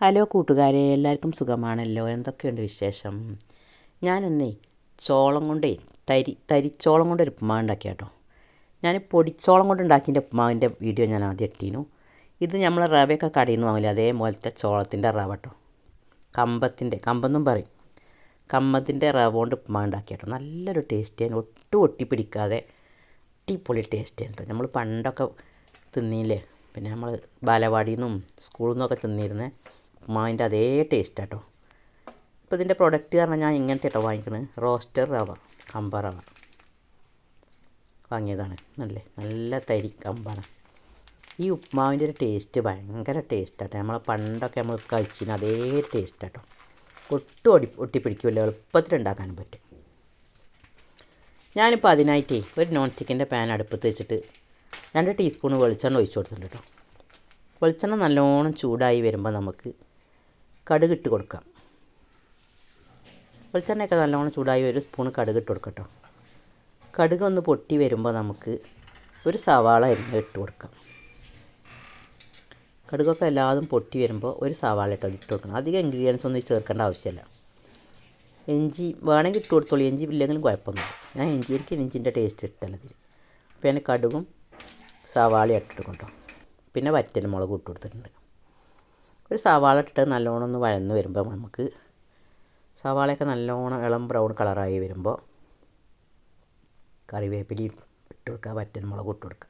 Hello കൂട്ടുകാരെ എല്ലാവർക്കും സുഖമാണല്ലോ? എന്തൊക്കെയുണ്ട് വിശേഷം? ഞാനെന്നേ ചോളം കൊണ്ടേ തരി തരിച്ചോളം കൊണ്ട് ഒരു ഉപ്പുമാവ് ഉണ്ടാക്കി കേട്ടോ ഞാൻ പൊടിച്ചോളം കൊണ്ട് ഉണ്ടാക്കിന്റെ ഉപ്പുമാവിന്റെ വീഡിയോ ഞാൻ ആദ്യം ഇട്ടീനു. ഇത് നമ്മൾ റവയൊക്കെ കടയിൽ നിന്ന് വാങ്ങില്ല അതേപോലത്തെ ചോളത്തിന്റെ റവ കേട്ടോ കമ്പത്തിന്റെ കമ്പെന്നും പറയും. കമ്പത്തിന്റെ റവ കൊണ്ട് ഉപ്പുമാവ് ഉണ്ടാക്കി കേട്ടോ നല്ലൊരു ടേസ്റ്റ് ആണ്. ഒട്ടും ഒട്ടിപ്പിടിക്കാതെ അടിപൊളി ടേസ്റ്റ് ആണ് കേട്ടോ നമ്മൾ പണ്ടൊക്കെ തിന്നില്ലേ? പിന്നെ നമ്മൾ ബാലവാടിയിൽ നിന്നും സ്കൂളിൽ നിന്നൊക്കെ തിന്നിരുന്ന. ഉപ്പുമാവിന്റെ അതേ ടേസ്റ്റ് കേട്ടോ ഇപ്പോൾ ഇതിന്റെ പ്രൊഡക്റ്റ് കാരണം ഞാൻ ഇങ്ങനത്തെ കേട്ടോ വാങ്ങിക്കണത്. റോസ്റ്റർ റവ കമ്പ റവ വാങ്ങിയതാണ്. നല്ല നല്ല തരി കമ്പാണ് ഈ ഉപ്മാവിന്റെ ഒരു ടേസ്റ്റ് ഭയങ്കര ടേസ്റ്റാട്ടോ നമ്മൾ പണ്ടൊക്കെ നമ്മൾ കഴിച്ചിന് അതേ ടേസ്റ്റ് കേട്ടോ ഒട്ടും ഒടി ഒട്ടിപ്പിടിക്കില്ല. എളുപ്പത്തിൽ ഉണ്ടാക്കാനും പറ്റും. ഞാനിപ്പോൾ അതിനായിട്ടേ ഒരു നോൺ സ്റ്റിക്കിന്റെ പാൻ അടുപ്പത്ത് വെച്ചിട്ട് രണ്ട് ടീസ്പൂൺ വെളിച്ചെണ്ണ ഒഴിച്ചു കൊടുത്തിട്ടുണ്ട് കേട്ടോ. വെളിച്ചെണ്ണ നല്ലോണം ചൂടായി വരുമ്പോൾ നമുക്ക് കടുക് ഇട്ട് കൊടുക്കാം. വെളിച്ചെണ്ണയൊക്കെ നല്ലോണം ചൂടായി ഒരു സ്പൂൺ കടുക് ഇട്ട് കൊടുക്കട്ടോ. കേട്ടോ കടുക് ഒന്ന് പൊട്ടി വരുമ്പോൾ നമുക്ക് ഒരു സവാള അരിഞ്ഞ് ഇട്ട് കൊടുക്കാം. കടുകൊക്കെ എല്ലാതും പൊട്ടി വരുമ്പോൾ ഒരു സവാള ഇട്ട് ഇട്ട് കൊടുക്കണം. അധികം ഇൻഗ്രീഡിയൻസ് ഒന്നും ചേർക്കേണ്ട ആവശ്യമില്ല. ഇഞ്ചി വേണമെങ്കിൽ ഇട്ട് കൊടുത്തോളൂ. ഇഞ്ചി ഇല്ലെങ്കിലും കുഴപ്പമൊന്നുമില്ല. ഞാൻ ഇഞ്ചി എനിക്ക് ഇഞ്ചിന്റെ ടേസ്റ്റ് ഇഷ്ടമല്ല ഇതിൽ അപ്പോൾ ഞാൻ കടുകും സവാള ഇട്ടിട്ട് കേട്ടോ പിന്നെ വറ്റൽ മുളക് ഇട്ട് കൊടുത്തിട്ടുണ്ട്. ഒരു സവാള ഇട്ടിട്ട് നല്ലോണം ഒന്ന് വഴന്ന് വരുമ്പോൾ നമുക്ക് സവാളയൊക്കെ നല്ലോണം ഇളം ബ്രൗൺ കളറായി വരുമ്പോൾ കറിവേപ്പിലയും ഇട്ട് കൊടുക്കുക വറ്റൽ മുളക് ഇട്ട് കൊടുക്കുക.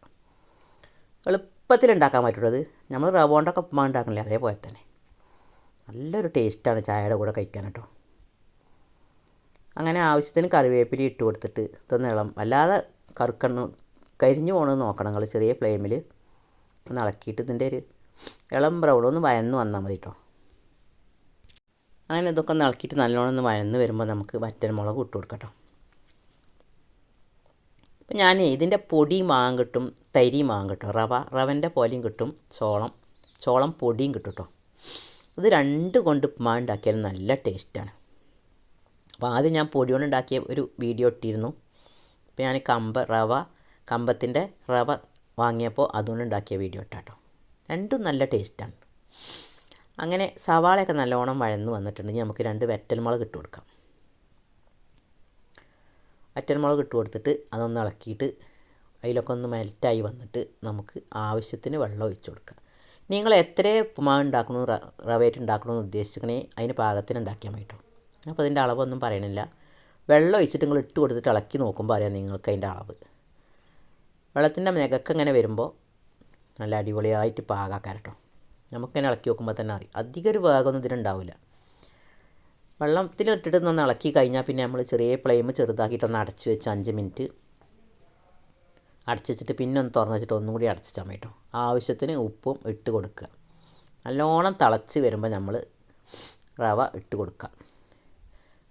എളുപ്പത്തിൽ ഉണ്ടാക്കാൻ പറ്റുള്ളത് നമ്മൾ റവ കൊണ്ടൊക്കെ ഉപ്പുമാവ് ഉണ്ടാക്കണില്ലേ അതേപോലെ തന്നെ. നല്ലൊരു ടേസ്റ്റാണ് ചായയുടെ കൂടെ കഴിക്കാൻ കേട്ടോ. അങ്ങനെ ആവശ്യത്തിന് കറിവേപ്പില ഇട്ട് കൊടുത്തിട്ട് ഇതൊന്ന് ഇളം അല്ലാതെ കറുക്കണ്ണ് കരിഞ്ഞു പോകണമെന്ന് നോക്കണം നിങ്ങൾ ചെറിയ ഫ്ലെയിമിൽ. ഒന്ന് ഇളക്കിയിട്ട് ഇതിന്റെ ഒരു ഇളം ബ്രൗൺ ഒന്ന് വയന്ന് വന്നാൽ മതി കേട്ടോ അങ്ങനെ ഇതൊക്കെ ഒന്ന് ഇളക്കിയിട്ട് നല്ലോണം ഒന്ന് വയന്ന് വരുമ്പോൾ നമുക്ക് വറ്റൽ മുളക് ഇട്ട് കൊടുക്കാം അപ്പം ഞാൻ ഇതിന്റെ പൊടിയും മാങ്ങ കിട്ടും തരിയും മാങ്ങ കിട്ടും റവ റവന്റെ പോലെയും കിട്ടും ചോളം ചോളം പൊടിയും കിട്ടും കേട്ടോ ഇത് രണ്ട് കൊണ്ട് ഉപ്പുമാ ഉണ്ടാക്കിയാലും നല്ല ടേസ്റ്റാണ് അപ്പോൾ ആദ്യം ഞാൻ പൊടി കൊണ്ട് ഉണ്ടാക്കിയ ഒരു വീഡിയോ ഇട്ടിരുന്നു. അപ്പോൾ ഞാൻ കമ്പ റവ കമ്പത്തിന്റെ റവ വാങ്ങിയപ്പോൾ അതുകൊണ്ട് ഉണ്ടാക്കിയ വീഡിയോ ഇട്ടാട്ടോ. രണ്ടും നല്ല ടേസ്റ്റാണ്. അങ്ങനെ സവാളയൊക്കെ നല്ലോണം വഴന്ന് വന്നിട്ടുണ്ടെങ്കിൽ നമുക്ക് രണ്ട് വെറ്റൽമുളക് ഇട്ട് കൊടുക്കാം. വറ്റൽമുളക് ഇട്ട് കൊടുത്തിട്ട് അതൊന്ന് ഇളക്കിയിട്ട് അതിലൊക്കെ ഒന്ന് മെൽറ്റായി വന്നിട്ട് നമുക്ക് ആവശ്യത്തിന് വെള്ളം ഒഴിച്ച് കൊടുക്കാം. നിങ്ങൾ എത്ര ഉപ്പുമാവ് ഉണ്ടാക്കണു റവേറ്റ് ഉണ്ടാക്കണമെന്ന് ഉദ്ദേശിക്കണേ അതിന് പാകത്തിന് ഉണ്ടാക്കിയാൽ മതി കേട്ടോ. അപ്പോൾ അതിന്റെ അളവൊന്നും പറയണില്ല. വെള്ളം ഒഴിച്ചിട്ട് നിങ്ങൾ ഇട്ട് കൊടുത്തിട്ട് ഇളക്കി നോക്കുമ്പോൾ അറിയാം നിങ്ങൾക്ക് അതിന്റെ അളവ്. വെള്ളത്തിന്റെ മേഘക്ക് ഇങ്ങനെ വരുമ്പോൾ നല്ല അടിപൊളിയായിട്ട് പാകാക്കാൻ കേട്ടോ നമുക്കിങ്ങനെ ഇളക്കി നോക്കുമ്പോൾ തന്നെ അറിയാം. അധികം ഒരു പാകമൊന്നും ഇതിനുണ്ടാവില്ല വെള്ളത്തിൽ ഇട്ടിട്ട് ഒന്ന് ഇളക്കി കഴിഞ്ഞാൽ പിന്നെ നമ്മൾ ചെറിയ ഫ്ലെയിം ചെറുതാക്കിയിട്ടൊന്ന് അടച്ചു വെച്ച് അഞ്ച് മിനിറ്റ് അടച്ചു വെച്ചിട്ട് പിന്നെ ഒന്ന് തുറന്ന് വെച്ചിട്ട് ഒന്നും കൂടി അടച്ചാൽ മതി കേട്ടോ ആവശ്യത്തിന് ഉപ്പും ഇട്ട് കൊടുക്കുക. നല്ലോണം തിളച്ച് വരുമ്പോൾ നമ്മൾ റവ ഇട്ട് കൊടുക്കാം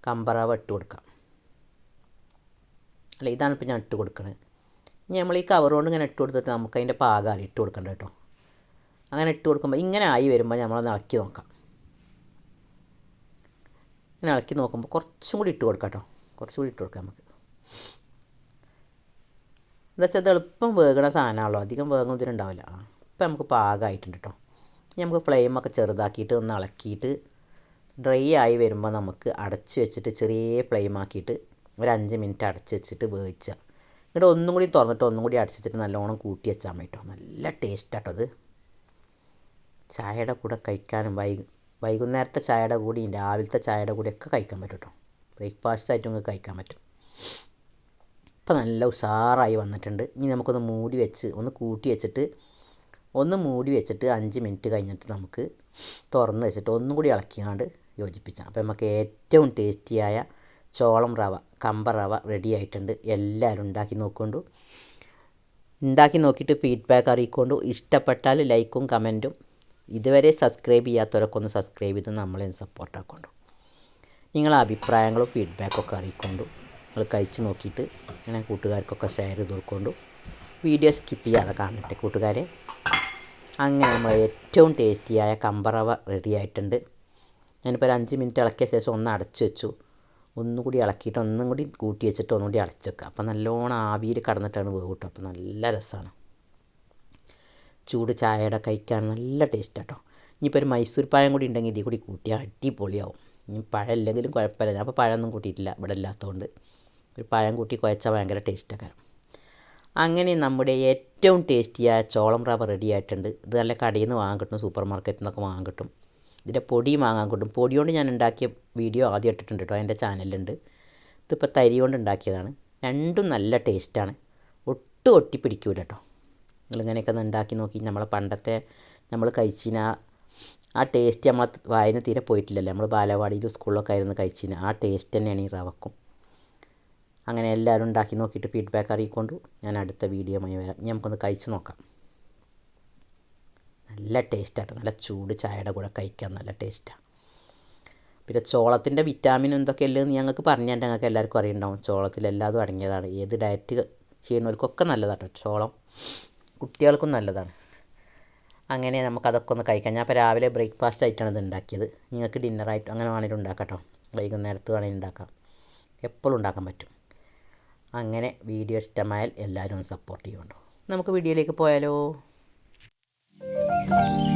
കമ്പറവ ഇട്ട് കൊടുക്കാം അല്ല ഇതാണ് ഇപ്പോൾ ഞാൻ ഇട്ട് കൊടുക്കണത്. ഇനി നമ്മൾ ഈ കവർ കൊണ്ട് ഇങ്ങനെ ഇട്ട് കൊടുത്തിട്ട് നമുക്ക് അതിന്റെ പാകം ഇട്ട് കൊടുക്കണ്ട കേട്ടോ അങ്ങനെ ഇട്ട് കൊടുക്കുമ്പോൾ ഇങ്ങനെ ആയി വരുമ്പോൾ നമ്മളൊന്ന് ഇളക്കി നോക്കാം. ഇങ്ങനെ ഇളക്കി നോക്കുമ്പോൾ കുറച്ചും കൂടി ഇട്ട് കൊടുക്കാം കേട്ടോ കുറച്ചും കൂടി ഇട്ട് കൊടുക്കാം നമുക്ക്. എന്താ വെച്ചാൽ എളുപ്പം വേകണ സാധനമാണല്ലോ. അധികം വേഗം ഇതിനുണ്ടാവില്ല ആ ഇപ്പം നമുക്ക് പാകമായിട്ടുണ്ട് കേട്ടോ നമുക്ക് ഫ്ലെയിമൊക്കെ ചെറുതാക്കിയിട്ട് ഒന്ന് ഇളക്കിയിട്ട് ഡ്രൈ ആയി വരുമ്പോൾ നമുക്ക് അടച്ച് വെച്ചിട്ട് ചെറിയ ഫ്ലെയിം ആക്കിയിട്ട് ഒരു അഞ്ച് മിനിറ്റ് അടച്ച് വെച്ചിട്ട് വേവിച്ചാൽ എന്നിട്ട് ഒന്നും കൂടി തുറന്നിട്ട് ഒന്നും കൂടി അടിച്ചിട്ട് നല്ലോണം കൂട്ടി വെച്ചാൽ മതി കേട്ടോ നല്ല ടേസ്റ്റാട്ടോ അത്. ചായയുടെ കൂടെ കഴിക്കാനും വൈ വൈകുന്നേരത്തെ ചായയുടെ കൂടിയും രാവിലത്തെ ചായയുടെ കൂടെയൊക്കെ കഴിക്കാൻ പറ്റും കേട്ടോ ബ്രേക്ക്ഫാസ്റ്റ് ആയിട്ട് നമുക്ക് കഴിക്കാൻ പറ്റും. ഇപ്പം നല്ല ഉഷാറായി വന്നിട്ടുണ്ട്. ഇനി നമുക്കൊന്ന് മൂടി വെച്ച് ഒന്ന് കൂട്ടി വെച്ചിട്ട് ഒന്ന് മൂടി വെച്ചിട്ട് അഞ്ച് മിനിറ്റ് കഴിഞ്ഞിട്ട് നമുക്ക് തുറന്ന് വെച്ചിട്ട് ഒന്നും കൂടി ഇളക്കിയാണ്ട് യോജിപ്പിച്ചാൽ അപ്പോൾ നമുക്ക് ഏറ്റവും ടേസ്റ്റിയായ ചോളം റവ. കമ്പ റവ റെഡി ആയിട്ടുണ്ട്. എല്ലാവരും ഉണ്ടാക്കി നോക്കൊണ്ടു. ഉണ്ടാക്കി നോക്കിയിട്ട് ഫീഡ്ബാക്ക് അറിയിക്കൊണ്ടു. ഇഷ്ടപ്പെട്ടാൽ ലൈക്കും കമന്റും ഇതുവരെ സബ്സ്ക്രൈബ് ചെയ്യാത്തവരൊക്കെ ഒന്ന് സബ്സ്ക്രൈബ് ചെയ്ത് നമ്മളെ സപ്പോർട്ടാക്കൊണ്ടു നിങ്ങളെ അഭിപ്രായങ്ങളും ഫീഡ്ബാക്കൊക്കെ അറിയിക്കൊണ്ടു. നിങ്ങൾ കഴിച്ച് നോക്കിയിട്ട് ഇങ്ങനെ കൂട്ടുകാർക്കൊക്കെ ഷെയർ ചെയ്ത് കൊടുക്കൊണ്ടു. വീഡിയോ സ്കിപ്പ് ചെയ്യാതെ കാണട്ടെ കൂട്ടുകാരെ. അങ്ങനെ നമ്മൾ ഏറ്റവും ടേസ്റ്റിയായ കമ്പറവ റെഡി ആയിട്ടുണ്ട്. ഞാനിപ്പോൾ ഒരു അഞ്ച് മിനിറ്റ് ഇളക്കിയ ശേഷം ഒന്ന് അടച്ചു വെച്ചു. ഒന്നുകൂടി ഇളക്കിയിട്ട് ഒന്നും കൂടി കൂട്ടി വെച്ചിട്ട് ഒന്നുകൂടി അടച്ചു വെക്കുക. അപ്പോൾ നല്ലോണം ആവിയിൽ കടന്നിട്ടാണ് വേവ് കിട്ടും അപ്പോൾ നല്ല രസമാണ്. ചൂട് ചായയുടെ കഴിക്കാൻ നല്ല ടേസ്റ്റ് കേട്ടോ ഇനിയിപ്പോൾ ഒരു മൈസൂർ പഴം കൂടി ഉണ്ടെങ്കിൽ ഇതിൽ കൂടി കൂട്ടിയാൽ അടിപൊളിയാവും. ഇനി പഴം ഇല്ലെങ്കിലും കുഴപ്പമില്ല. ഞാൻ അപ്പോൾ പഴമൊന്നും കൂട്ടിയിട്ടില്ല ഇവിടെ ഇല്ലാത്തതുകൊണ്ട് ഒരു പഴം കൂട്ടി കുഴച്ചാൽ ഭയങ്കര ടേസ്റ്റൊക്കെ അങ്ങനെ നമ്മുടെ ഏറ്റവും ടേസ്റ്റിയായ ചോളം റവ റെഡി ആയിട്ടുണ്ട്. ഇത് നല്ല കടയിൽ നിന്ന് വാങ്ങാൻ കിട്ടും സൂപ്പർ മാർക്കറ്റിൽ നിന്നൊക്കെ വാങ്ങാൻ കിട്ടും ഇതിന്റെ പൊടി വാങ്ങാൻ കൊണ്ടും പൊടി കൊണ്ട് ഞാൻ ഉണ്ടാക്കിയ വീഡിയോ ആദ്യം ഇട്ടിട്ടുണ്ട് കേട്ടോ എന്റെ ചാനലിലുണ്ട്. ഇതിപ്പോൾ തരി കൊണ്ട് ഉണ്ടാക്കിയതാണ്. രണ്ടും നല്ല ടേസ്റ്റാണ്. ഒട്ടും ഒട്ടിപ്പിടിക്കൂല കേട്ടോ നിങ്ങളിങ്ങനെയൊക്കെ ഒന്ന് ഉണ്ടാക്കി നോക്കി നമ്മളെ പണ്ടത്തെ നമ്മൾ കഴിച്ചിന ആ ടേസ്റ്റ് നമ്മൾ വായന തീരെ പോയിട്ടില്ലല്ലോ. നമ്മൾ ബാലവാടിയിലും സ്കൂളിലൊക്കെ ആയിരുന്നു കഴിച്ചിന്. ആ ടേസ്റ്റ് തന്നെയാണ് ഈ റവക്കും. അങ്ങനെ എല്ലാവരും ഉണ്ടാക്കി നോക്കിയിട്ട് ഫീഡ്ബാക്ക് അറിയിക്കൊണ്ടു ഞാൻ അടുത്ത വീഡിയോയുമായി വരാം. നമുക്കൊന്ന് കഴിച്ച് നോക്കാം. നല്ല ടേസ്റ്റാണ് നല്ല ചൂട് ചായയുടെ കൂടെ കഴിക്കാൻ നല്ല ടേസ്റ്റാണ് പിന്നെ ചോളത്തിന്റെ വിറ്റാമിൻ എന്തൊക്കെ ഉള്ളതെന്ന് ഞങ്ങൾക്ക് പറഞ്ഞു തന്നെ ഞങ്ങൾക്ക് എല്ലാവർക്കും അറിയുണ്ടാവും ചോളത്തിൽ എല്ലാതും അടങ്ങിയതാണ്. ഏത് ഡയറ്റ് ചെയ്യുന്നവർക്കൊക്കെ നല്ലതാണ് ചോളം കുട്ടികൾക്കും നല്ലതാണ്. അങ്ങനെ നമുക്കതൊക്കെ ഒന്ന് കഴിക്കാം. ഞാൻ ഇപ്പോൾ രാവിലെ ബ്രേക്ക്ഫാസ്റ്റ് ആയിട്ടാണ് ഇത് ഉണ്ടാക്കിയത്. നിങ്ങൾക്ക് ഡിന്നറായിട്ട് അങ്ങനെ വേണമെങ്കിലും ഉണ്ടാക്കാം കേട്ടോ വൈകുന്നേരത്ത് വേണമെങ്കിൽ ഉണ്ടാക്കാം. എപ്പോഴും ഉണ്ടാക്കാൻ പറ്റും. അങ്ങനെ വീഡിയോ ഇഷ്ടമായാൽ എല്ലാവരും സപ്പോർട്ട് ചെയ്യുന്നുണ്ടോ നമുക്ക് വീഡിയോയിലേക്ക് പോയാലോ? Música